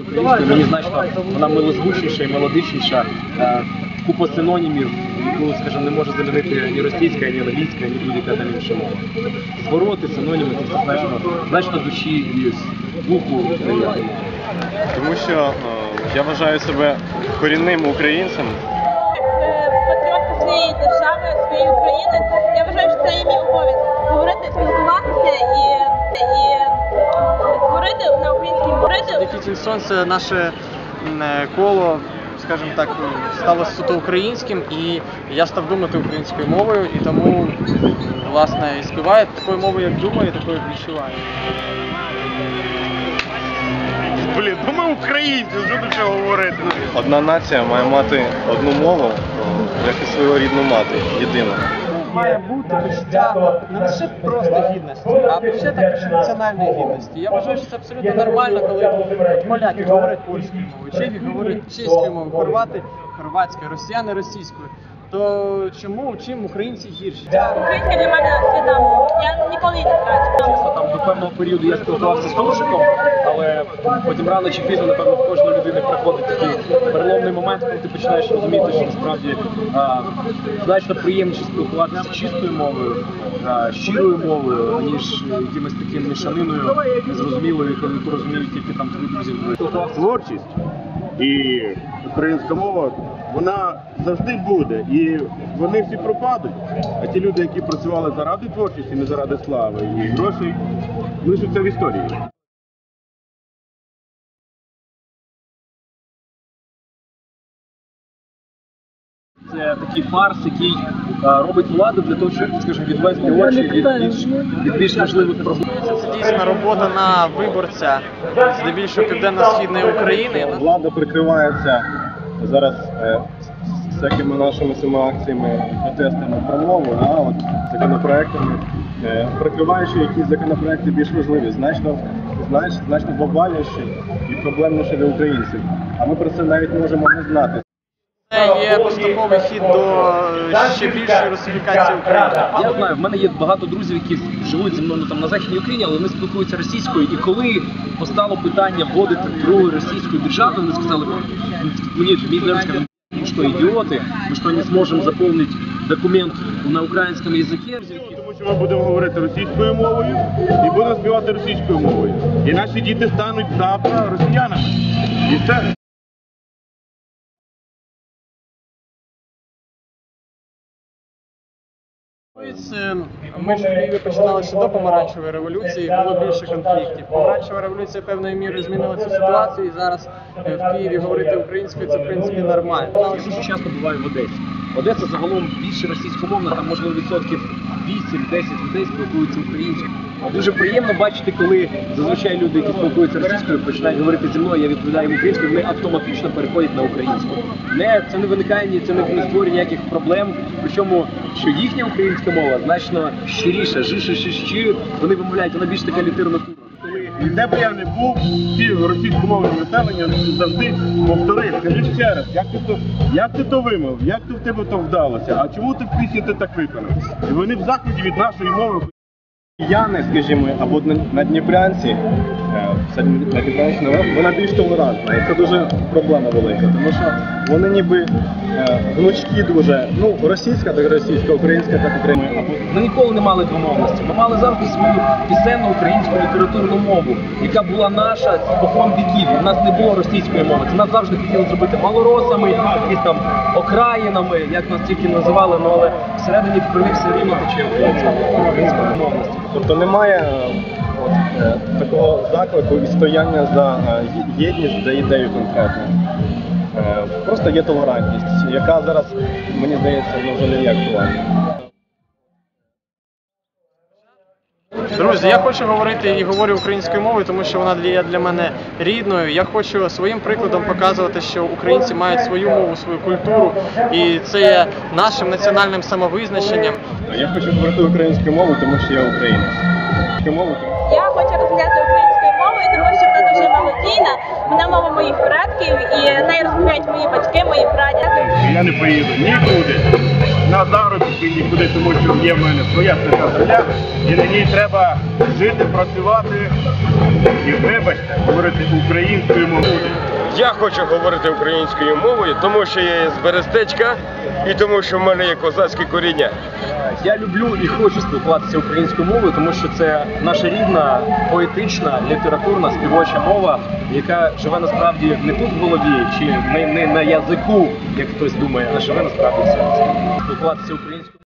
Українською мені значно вона милозвучніша і мелодичніша. Е, Купа синонімів, яку, скажімо, не може замінити ні російська, ні англійська, ні будь-яка там інша мова. Звороти, синоніми це все значно, значно душі і духу дає. Тому що е, я вважаю себе корінним українцем. Е, своєї держави, своєї України, я вважаю, що це є мій обов'язок говорити, спілкуватися і, і говорити. Дефіцінсон це наше е, коло, скажімо так, стало суто українським, і я став думати українською мовою, і тому власне і співаю такою мовою, як думаю, і такою як відчуваю. Блін, ну ми українці, що тут ще говорити? Одна нація має мати одну мову, як і свою рідну мати, єдину. Має бути почуття не лише просто гідності, а ще також національної гідності. Я вважаю, що це абсолютно нормально, коли поляки говорять польською мовою, чехи говорять чеською мовою, хорвати хорватською, росіяни російською. То чому чим українці гірші? Українська для мене свята мова. Певного періоду я спілкувався з Туршиком, але потім рано чи пізно, напевно, в кожної людини приходить такий переломний момент, коли ти починаєш розуміти, що насправді а, значно приємніше спілкуватися чистою мовою, а, щирою мовою, ніж якимось таким мішаниною незрозумілою, яку розуміють тільки там твої друзі. Творчість і українська мова, вона завжди буде. І вони всі пропадуть. А ті люди, які працювали заради творчості, не заради слави і грошей, лишаться в історії. Це такий фарс, який а, робить влада для того, щоб, скажімо, відвести очі від більш, від більш важливих проблем. Це дійсно робота на виборця здебільшого південно-східної України. Влада прикривається зараз е, всякими нашими цими акціями протестами про мову, а от законопроектами, е, прикриваючи якісь законопроекти більш важливі, значно, знач, значно глобальніші і проблемніші для українців. А ми про це навіть можемо не знати. Це є поступовий хід до е, ще більшої русифікації України. Я знаю, в мене є багато друзів, які живуть зі мною там на західній Україні, але вони спілкуються російською. І коли постало питання вводити другу російську державу, вони сказали, мені мій клієнт сказав, мы что, идиоты? Мы что, не сможем заполнить документ на украинском языке? Тому що ми будемо говорити російською мовою і будемо співати російською мовою. І наші діти стануть завтра росіянами. І все. Ми ж в Києві починалися до помаранчевої революції, було більше конфліктів. Помаранчева революція певною мірою змінила цю ситуацію, і зараз е, в Києві говорити українською це в принципі нормально. Я дуже часто буваю в Одесі. Одеса загалом більше російськомовна, там можливо відсотків 8-10 людей спілкуються українською. Дуже приємно бачити, коли зазвичай люди, які спілкуються російською, починають говорити зі мною, я відповідаю українською, вони автоматично переходять на українську. Не це не виникає ні, це не не створює ніяких проблем. Причому що їхня українська мова значно щиріша, жише щищи, вони вимовляють, вона більш така І де б я не був, всі російськомовне населення завжди повтори, скажи ще раз, як ти то, як ти то вимов, як то в тебе то вдалося, а чому ти в пісні ти так виконав? І вони в захваті від нашої мови. Яни, скажімо, або на- надніпрянці, це надніпрянщина, вона більш толерантна. І це дуже проблема велика, тому що вони ніби е, гнучкі дуже. Ну, російська, так російська, українська, так українська. Ми ніколи не мали двомовності. Ми мали завжди свою пісенну українську літературну мову, яка була наша спокон віків. В нас не було російської мови. Це нас завжди хотіли зробити малоросами, якісь там окраїнами, як нас тільки називали, ну але всередині в крові все рівно тече українська мовності. Тобто немає такого заклику і стояння за е, єдність, за ідею конкретно. Е, Просто є толерантність, яка зараз, мені здається, вже не є актуальна. Друзі, я хочу говорити і говорю українською мовою, тому що вона є для мене рідною. Я хочу своїм прикладом показувати, що українці мають свою мову, свою культуру, і це є нашим національним самовизначенням. Я хочу говорити українською мовою, тому що я українець. Я хочу розмовляти українською мовою, тому що вона дуже мелодійна. Вона мова моїх предків, і нею розмовляють мої батьки, мої прадяди. Я не поїду нікуди. На заробітки нікуди, тому що є в мене своя така земля, і на ній треба жити, працювати і, вибачте, говорити українською мовою. Я хочу говорити українською мовою, тому що я є з Берестечка і тому, що в мене є козацьке коріння. Я люблю і хочу спілкуватися українською мовою, тому що це наша рідна, поетична, літературна, співоча мова, яка живе насправді не тут в голові чи не, не на язику, як хтось думає, а живе насправді в серці. Спілкуватися українською.